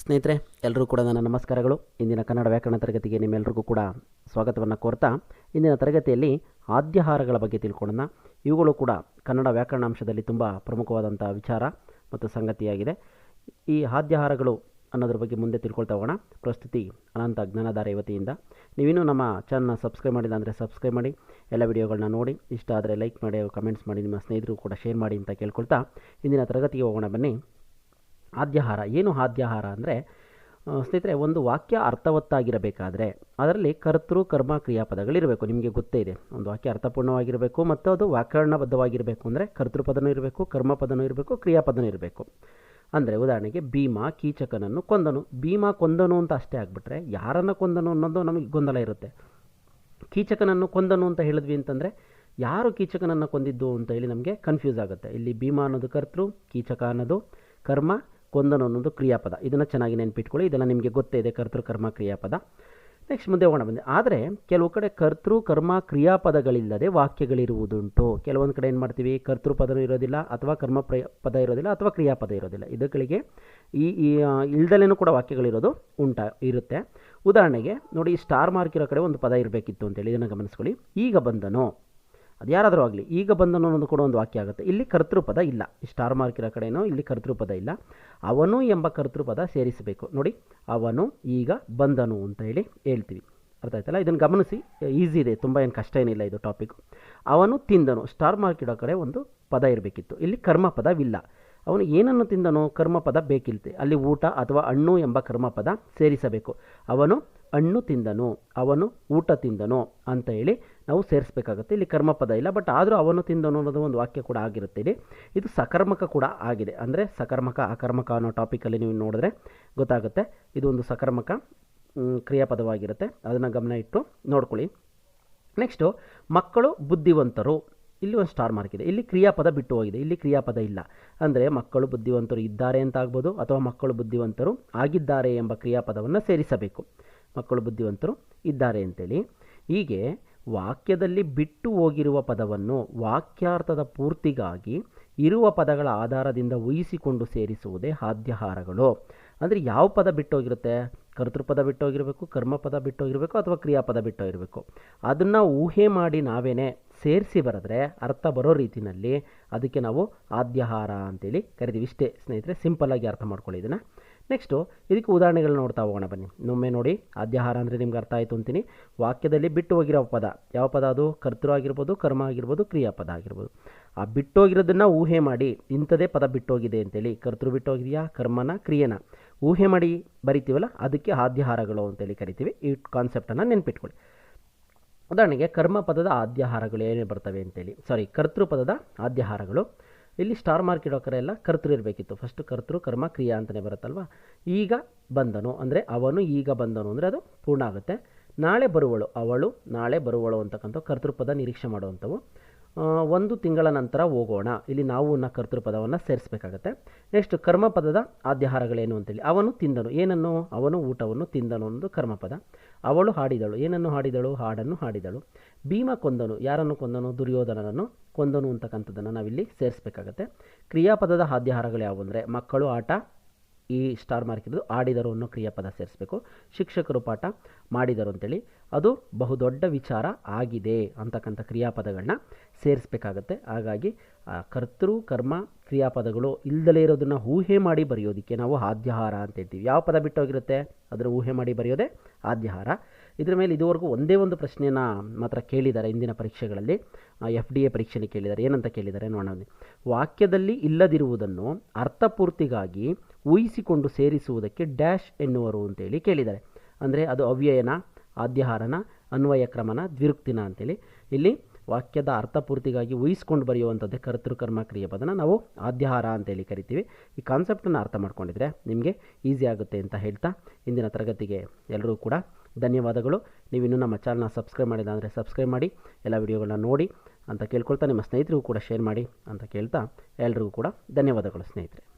ಸ್ನೇಹಿತರೆ ಎಲ್ಲರೂ ಕೂಡ ನನ್ನ ನಮಸ್ಕಾರಗಳು. ಇಂದಿನ ಕನ್ನಡ ವ್ಯಾಕರಣ ತರಗತಿಗೆ ನಿಮ್ಮೆಲ್ಲರಿಗೂ ಕೂಡ ಸ್ವಾಗತವನ್ನು ಕೋರ್ತಾ, ಇಂದಿನ ತರಗತಿಯಲ್ಲಿ ಆದ್ಯಹಾರಗಳ ಬಗ್ಗೆ ತಿಳ್ಕೊಳ್ಳೋಣ. ಇವುಗಳು ಕೂಡ ಕನ್ನಡ ವ್ಯಾಕರಣ ಅಂಶದಲ್ಲಿ ತುಂಬ ಪ್ರಮುಖವಾದಂಥ ವಿಚಾರ ಮತ್ತು ಸಂಗತಿಯಾಗಿದೆ. ಈ ಆದ್ಯಹಾರಗಳು ಅನ್ನೋದ್ರ ಬಗ್ಗೆ ಮುಂದೆ ತಿಳ್ಕೊಳ್ತಾ ಹೋಗೋಣ. ಪ್ರಸ್ತುತಿ ಅನಂತ ಜ್ಞಾನಧಾರ ಯುವತಿಯಿಂದ ನೀವಿನ್ನೂ ನಮ್ಮ ಚಾನಲ್ನ ಸಬ್ಸ್ಕ್ರೈಬ್ ಮಾಡಿಲ್ಲ ಅಂದರೆ ಸಬ್ಸ್ಕ್ರೈಬ್ ಮಾಡಿ, ಎಲ್ಲ ವಿಡಿಯೋಗಳನ್ನ ನೋಡಿ. ಇಷ್ಟ ಆದರೆ ಲೈಕ್ ಮಾಡಿ ಕಮೆಂಟ್ಸ್ ಮಾಡಿ, ನಿಮ್ಮ ಸ್ನೇಹಿತರು ಕೂಡ ಶೇರ್ ಮಾಡಿ ಅಂತ ಕೇಳ್ಕೊಳ್ತಾ ಇಂದಿನ ತರಗತಿಗೆ ಹೋಗೋಣ ಬನ್ನಿ. ಆದ್ಯಹಾರ. ಏನು ಆದ್ಯಹಾರ ಅಂದರೆ ಸ್ನೇಹಿತರೆ, ಒಂದು ವಾಕ್ಯ ಅರ್ಥವತ್ತಾಗಿರಬೇಕಾದ್ರೆ ಅದರಲ್ಲಿ ಕರ್ತೃ, ಕರ್ಮ, ಕ್ರಿಯಾಪದಗಳಿರಬೇಕು. ನಿಮಗೆ ಗೊತ್ತೇ ಇದೆ. ಒಂದು ವಾಕ್ಯ ಅರ್ಥಪೂರ್ಣವಾಗಿರಬೇಕು ಮತ್ತು ಅದು ವ್ಯಾಕರಣಬದ್ಧವಾಗಿರಬೇಕು ಅಂದರೆ ಕರ್ತೃಪದನೂ ಇರಬೇಕು, ಕರ್ಮಪದನೂ ಇರಬೇಕು, ಕ್ರಿಯಾಪದನೂ ಇರಬೇಕು. ಅಂದರೆ ಉದಾಹರಣೆಗೆ, ಭೀಮ ಕೀಚಕನನ್ನು ಕೊಂದನು. ಭೀಮ ಕೊಂದನು ಅಂತ ಅಷ್ಟೇ ಆಗಿಬಿಟ್ರೆ ಯಾರನ್ನು ಕೊಂದನು ಅನ್ನೋದು ನಮಗೆ ಗೊಂದಲ ಇರುತ್ತೆ. ಕೀಚಕನನ್ನು ಕೊಂದನು ಅಂತ ಹೇಳಿದ್ವಿ ಅಂತಂದರೆ, ಯಾರು ಕೀಚಕನನ್ನು ಕೊಂದಿದ್ದು ಅಂತ ಹೇಳಿ ನಮಗೆ ಕನ್ಫ್ಯೂಸ್ ಆಗುತ್ತೆ. ಇಲ್ಲಿ ಭೀಮಾ ಅನ್ನೋದು ಕರ್ತೃ, ಕೀಚಕ ಅನ್ನೋದು ಕರ್ಮ ಕೊಂದನು ಅನ್ನೋದು ಕ್ರಿಯಾಪದ. ಇದನ್ನು ಚೆನ್ನಾಗಿ ನೆನಪಿಟ್ಕೊಳ್ಳಿ. ಇದೆಲ್ಲ ನಿಮಗೆ ಗೊತ್ತೇ ಇದೆ, ಕರ್ತೃ, ಕರ್ಮ, ಕ್ರಿಯಾಪದ. ನೆಕ್ಸ್ಟ್ ಮುಂದೆ ಹೋಗೋಣ. ಬಂದೆ ಆದರೆ, ಕೆಲವು ಕಡೆ ಕರ್ತೃ, ಕರ್ಮ, ಕ್ರಿಯಾಪದಗಳಿಲ್ಲದೆ ವಾಕ್ಯಗಳಿರುವುದುಂಟು. ಕೆಲವೊಂದು ಕಡೆ ಏನು ಮಾಡ್ತೀವಿ? ಕರ್ತೃ ಪದನೂ ಇರೋದಿಲ್ಲ, ಅಥವಾ ಕರ್ಮ ಪದ ಇರೋದಿಲ್ಲ, ಅಥವಾ ಕ್ರಿಯಾಪದ ಇರೋದಿಲ್ಲ. ಇದಗಳಿಗೆ ಈ ಈ ಇಲ್ದಲೇನೂ ಕೂಡ ವಾಕ್ಯಗಳಿರೋದು ಉಂಟ, ಇರುತ್ತೆ. ಉದಾಹರಣೆಗೆ, ನೋಡಿ ಸ್ಟಾರ್ ಮಾರ್ಕ್ ಇರೋ ಕಡೆ ಒಂದು ಪದ ಇರಬೇಕಿತ್ತು ಅಂತೇಳಿ ಇದನ್ನು ಗಮನಿಸ್ಕೊಳ್ಳಿ. ಈಗ ಬಂದನು. ಅದು ಯಾರಾದರೂ ಆಗಲಿ, ಈಗ ಬಂದನು ಅನ್ನೋದು ಕೂಡ ಒಂದು ವಾಕ್ಯ ಆಗುತ್ತೆ. ಇಲ್ಲಿ ಕರ್ತೃಪದ ಇಲ್ಲ. ಸ್ಟಾರ್ ಮಾರ್ಕ್ ಇರೋ ಕಡೆನೋ ಇಲ್ಲಿ ಕರ್ತೃಪದ ಇಲ್ಲ. ಅವನು ಎಂಬ ಕರ್ತೃಪದ ಸೇರಿಸಬೇಕು. ನೋಡಿ, ಅವನು ಈಗ ಬಂದನು ಅಂತ ಹೇಳಿ ಹೇಳ್ತೀವಿ. ಅರ್ಥ ಆಯ್ತಲ್ಲ? ಇದನ್ನು ಗಮನಿಸಿ. ಈಸಿ ಇದೆ. ತುಂಬ ಏನು ಕಷ್ಟ ಏನಿಲ್ಲ ಇದು ಟಾಪಿಕ್ ಅವನು ತಿಂದನು. ಸ್ಟಾರ್ ಮಾರ್ಕ್ ಇಡೋ ಕಡೆ ಒಂದು ಪದ ಇರಬೇಕಿತ್ತು. ಇಲ್ಲಿ ಕರ್ಮಪದವಿಲ್ಲ. ಅವನು ಏನನ್ನು ತಿಂದನು? ಕರ್ಮಪದ ಬೇಕಿಲ್ತೆ. ಅಲ್ಲಿ ಊಟ ಅಥವಾ ಹಣ್ಣು ಎಂಬ ಕರ್ಮಪದ ಸೇರಿಸಬೇಕು. ಅವನು ಹಣ್ಣು ತಿಂದನು, ಅವನು ಊಟ ತಿಂದನು ಅಂತ ಹೇಳಿ ನಾವು ಸೇರಿಸಬೇಕಾಗುತ್ತೆ. ಇಲ್ಲಿ ಕರ್ಮಪದ ಇಲ್ಲ ಬಟ್ ಆದರೂ ಅವನು ತಿಂದನು ಅನ್ನೋದು ಒಂದು ವಾಕ್ಯ ಕೂಡ ಆಗಿರುತ್ತೆ ಇಲ್ಲಿ. ಇದು ಸಕರ್ಮಕ ಕೂಡ ಆಗಿದೆ. ಅಂದರೆ ಸಕರ್ಮಕ, ಅಕರ್ಮಕ ಅನ್ನೋ ಟಾಪಿಕಲ್ಲಿ ನೀವು ನೋಡಿದ್ರೆ ಗೊತ್ತಾಗುತ್ತೆ. ಇದು ಒಂದು ಸಕರ್ಮಕ ಕ್ರಿಯಾಪದವಾಗಿರುತ್ತೆ. ಅದನ್ನು ಗಮನ ಇಟ್ಟು ನೋಡ್ಕೊಳ್ಳಿ. ನೆಕ್ಸ್ಟು ಮಕ್ಕಳು ಬುದ್ಧಿವಂತರು. ಇಲ್ಲಿ ಒಂದು ಸ್ಟಾರ್ ಮಾರ್ಕ್ ಇದೆ. ಇಲ್ಲಿ ಕ್ರಿಯಾಪದ ಬಿಟ್ಟು ಹೋಗಿದೆ. ಇಲ್ಲಿ ಕ್ರಿಯಾಪದ ಇಲ್ಲ. ಅಂದರೆ ಮಕ್ಕಳು ಬುದ್ಧಿವಂತರು ಇದ್ದಾರೆ ಅಂತ ಆಗ್ಬೋದು, ಅಥವಾ ಮಕ್ಕಳು ಬುದ್ಧಿವಂತರು ಆಗಿದ್ದಾರೆ ಎಂಬ ಕ್ರಿಯಾಪದವನ್ನು ಸೇರಿಸಬೇಕು. ಮಕ್ಕಳು ಬುದ್ಧಿವಂತರು ಇದ್ದಾರೆ ಅಂತೇಳಿ. ಹೀಗೆ ವಾಕ್ಯದಲ್ಲಿ ಬಿಟ್ಟು ಹೋಗಿರುವ ಪದವನ್ನು ವಾಕ್ಯಾರ್ಥದ ಪೂರ್ತಿಗಾಗಿ ಇರುವ ಪದಗಳ ಆಧಾರದಿಂದ ಊಹಿಸಿಕೊಂಡು ಸೇರಿಸುವುದೇ ಆದ್ಯಹಾರಗಳು ಅಂದರೆ ಯಾವ ಪದ ಬಿಟ್ಟೋಗಿರುತ್ತೆ ಕರ್ತೃಪದ ಬಿಟ್ಟೋಗಿರಬೇಕು ಕರ್ಮಪದ ಬಿಟ್ಟೋಗಿರಬೇಕು ಅಥವಾ ಕ್ರಿಯಾಪದ ಬಿಟ್ಟೋಗಿರಬೇಕು ಅದನ್ನು ಊಹೆ ಮಾಡಿ ನಾವೇನೇ ಸೇರಿಸಿ ಬರೆದ್ರೆ ಅರ್ಥ ಬರೋ ರೀತಿಯಲ್ಲಿ ಅದಕ್ಕೆ ನಾವು ಆದ್ಯಹಾರ ಅಂತೇಳಿ ಕರಿತೀವಿ. ಇಷ್ಟೇ ಸ್ನೇಹಿತರೆ, ಸಿಂಪಲ್ಲಾಗಿ ಅರ್ಥ ಮಾಡ್ಕೊಳ್ಳಿ ಇದನ್ನು. ನೆಕ್ಸ್ಟು ಇದಕ್ಕೆ ಉದಾಹರಣೆಗಳು ನೋಡ್ತಾ ಹೋಗೋಣ ಬನ್ನಿ. ಇನ್ನೊಮ್ಮೆ ನೋಡಿ ಆದ್ಯಹಾರ ಅಂದರೆ ನಿಮ್ಗೆ ಅರ್ಥ ಆಯಿತು ಅಂತೀನಿ. ವಾಕ್ಯದಲ್ಲಿ ಬಿಟ್ಟು ಹೋಗಿರೋ ಪದ, ಯಾವ ಪದ ಅದು? ಕರ್ತೃ ಆಗಿರ್ಬೋದು, ಕರ್ಮ ಆಗಿರ್ಬೋದು, ಕ್ರಿಯಾಪದ ಆಗಿರ್ಬೋದು. ಆ ಬಿಟ್ಟೋಗಿರೋದನ್ನು ಊಹೆ ಮಾಡಿ ಇಂಥದೇ ಪದ ಬಿಟ್ಟೋಗಿದೆ ಅಂತೇಳಿ. ಕರ್ತೃ ಬಿಟ್ಟೋಗಿದೆಯಾ ಕರ್ಮನ, ಕ್ರಿಯೆನ. ಊಹೆ ಮಾಡಿ ಬರಿತೀವಲ್ಲ, ಅದಕ್ಕೆ ಆದ್ಯಹಾರಗಳು ಅಂತೇಳಿ ಕರಿತೀವಿ. ಈ ಕಾನ್ಸೆಪ್ಟನ್ನು ನೆನ್ಪಿಟ್ಕೊಳ್ಳಿ. ಉದಾಹರಣೆಗೆ, ಕರ್ಮ ಪದದ ಆದ್ಯಹಾರಗಳು ಏನೇ ಬರ್ತವೆ ಅಂತೇಳಿ. ಸಾರಿ ಕರ್ತೃ ಪದದ ಆದ್ಯಹಾರಗಳು. ಇಲ್ಲಿ ಸ್ಟಾರ್ ಮಾರ್ಕ್ ಇಡೋ ಕರೆ ಎಲ್ಲ ಕರ್ತೃ ಇರಬೇಕಿತ್ತು. ಫಸ್ಟ್ ಕರ್ತೃ, ಕರ್ಮ, ಕ್ರಿಯಾ ಅಂತಲೇ ಬರುತ್ತಲ್ವ? ಈಗ ಬಂದನು ಅಂದರೆ ಅವನು ಈಗ ಬಂದನು ಅಂದರೆ ಅದು ಪೂರ್ಣ ಆಗುತ್ತೆ. ನಾಳೆ ಬರುವಳು ಅವಳು, ನಾಳೆ ಬರುವಳು ಅಂತಕ್ಕಂಥ ಕರ್ತೃಪದ ನಿರೀಕ್ಷೆ ಮಾಡುವಂಥವು. ಒಂದು ತಿಂಗಳ ನಂತರ ಹೋಗೋಣ. ಇಲ್ಲಿ ನಾವು ನ ಕರ್ತೃಪದವನ್ನು ಸೇರಿಸಬೇಕಾಗತ್ತೆ. ನೆಕ್ಸ್ಟ್ ಕರ್ಮಪದದ ಆದ್ಯಹಾರಗಳೇನು ಅಂತೇಳಿ. ಅವನು ತಿಂದನು. ಏನನ್ನು? ಅವನು ಊಟವನ್ನು ತಿಂದನು ಅನ್ನೋದು ಕರ್ಮಪದ. ಅವಳು ಹಾಡಿದಳು. ಏನನ್ನು ಹಾಡಿದಳು? ಹಾಡನ್ನು ಹಾಡಿದಳು. ಭೀಮ ಕೊಂದನು. ಯಾರನ್ನು ಕೊಂದನು? ದುರ್ಯೋಧನನನ್ನು ಕೊಂದನು ಅಂತಕ್ಕಂಥದ್ದನ್ನು ನಾವಿಲ್ಲಿ ಸೇರಿಸಬೇಕಾಗತ್ತೆ. ಕ್ರಿಯಾಪದದ ಆದ್ಯಹಾರಗಳು ಯಾವುವು ಅಂದರೆ, ಮಕ್ಕಳು ಆಟ, ಈ ಸ್ಟಾರ್ ಮಾರ್ಕ್ ಇರೋದು ಆಡಿದರು ಅನ್ನೋ ಕ್ರಿಯಾಪದ ಸೇರಿಸಬೇಕು. ಶಿಕ್ಷಕರು ಪಾಠ ಮಾಡಿದರು ಅಂತೇಳಿ. ಅದು ಬಹುದೊಡ್ಡ ವಿಚಾರ ಆಗಿದೆ ಅಂತಕ್ಕಂಥ ಕ್ರಿಯಾಪದಗಳನ್ನ ಸೇರಿಸ್ಬೇಕಾಗತ್ತೆ. ಹಾಗಾಗಿ ಕರ್ತೃ, ಕರ್ಮ, ಕ್ರಿಯಾಪದಗಳು ಇಲ್ದಲೇ ಇರೋದನ್ನು ಊಹೆ ಮಾಡಿ ಬರೆಯೋದಕ್ಕೆ ನಾವು ಆದ್ಯಹಾರ ಅಂತ ಹೇಳ್ತೀವಿ. ಯಾವ ಪದ ಬಿಟ್ಟೋಗಿರುತ್ತೆ? ಅದರ ಊಹೆ ಮಾಡಿ ಬರೆಯೋದೇ ಆದ್ಯಹಾರ ಇದರ ಮೇಲೆ ಇದುವರೆಗೂ ಒಂದೇ ಒಂದು ಪ್ರಶ್ನೆಯನ್ನ ಮಾತ್ರ ಕೇಳಿದ್ದಾರೆ ಇಂದಿನ ಪರೀಕ್ಷೆಗಳಲ್ಲಿ. ಎಫ್ ಡಿ ಎ ಪರೀಕ್ಷೆಯಲ್ಲಿ ಕೇಳಿದ್ದಾರೆ. ಏನಂತ ಕೇಳಿದ್ದಾರೆ ನೋಡೋಣ ವಾಕ್ಯದಲ್ಲಿ ಇಲ್ಲದಿರುವುದನ್ನು ಅರ್ಥಪೂರ್ತಿಗಾಗಿ ಊಹಿಸಿಕೊಂಡು ಸೇರಿಸುವುದಕ್ಕೆ ಡ್ಯಾಶ್ ಎನ್ನುವರು ಅಂತೇಳಿ ಕೇಳಿದ್ದಾರೆ. ಅಂದರೆ ಅದು ಅವ್ಯಯನ ಆದ್ಯಹಾರನ, ಅನ್ವಯ ಕ್ರಮನ, ದ್ವಿರುಕ್ತಿನ ಅಂತೇಳಿ ಇಲ್ಲಿ ವಾಕ್ಯದ ಅರ್ಥಪೂರ್ತಿಗಾಗಿ ಊಹಿಸ್ಕೊಂಡು ಬರೆಯುವಂಥದ್ದೇ ಕರ್ತೃಕರ್ಮ ಕರ್ಮ ಕ್ರಿಯಾಪದನ ನಾವು ಆದ್ಯಹಾರ ಅಂತೇಳಿ ಕರಿತೀವಿ. ಈ ಕಾನ್ಸೆಪ್ಟನ್ನು ಅರ್ಥ ಮಾಡ್ಕೊಂಡಿದ್ರೆ ನಿಮಗೆ ಈಸಿ ಆಗುತ್ತೆ ಅಂತ ಹೇಳ್ತಾ ಇಂದಿನ ತರಗತಿಗೆ ಎಲ್ಲರೂ ಕೂಡ ಧನ್ಯವಾದಗಳು. ನೀವು ಇನ್ನೂ ನಮ್ಮ ಚಾನಲ್ನ ಸಬ್ಸ್ಕ್ರೈಬ್ ಮಾಡಿಲ್ಲ ಅಂದರೆ ಸಬ್ಸ್ಕ್ರೈಬ್ ಮಾಡಿ, ಎಲ್ಲ ವಿಡಿಯೋಗಳನ್ನ ನೋಡಿ ಅಂತ ಕೇಳ್ಕೊಳ್ತಾ ನಿಮ್ಮ ಸ್ನೇಹಿತರಿಗೂ ಕೂಡ ಶೇರ್ ಮಾಡಿ ಅಂತ ಕೇಳ್ತಾ ಎಲ್ರಿಗೂ ಕೂಡ ಧನ್ಯವಾದಗಳು ಸ್ನೇಹಿತರೆ.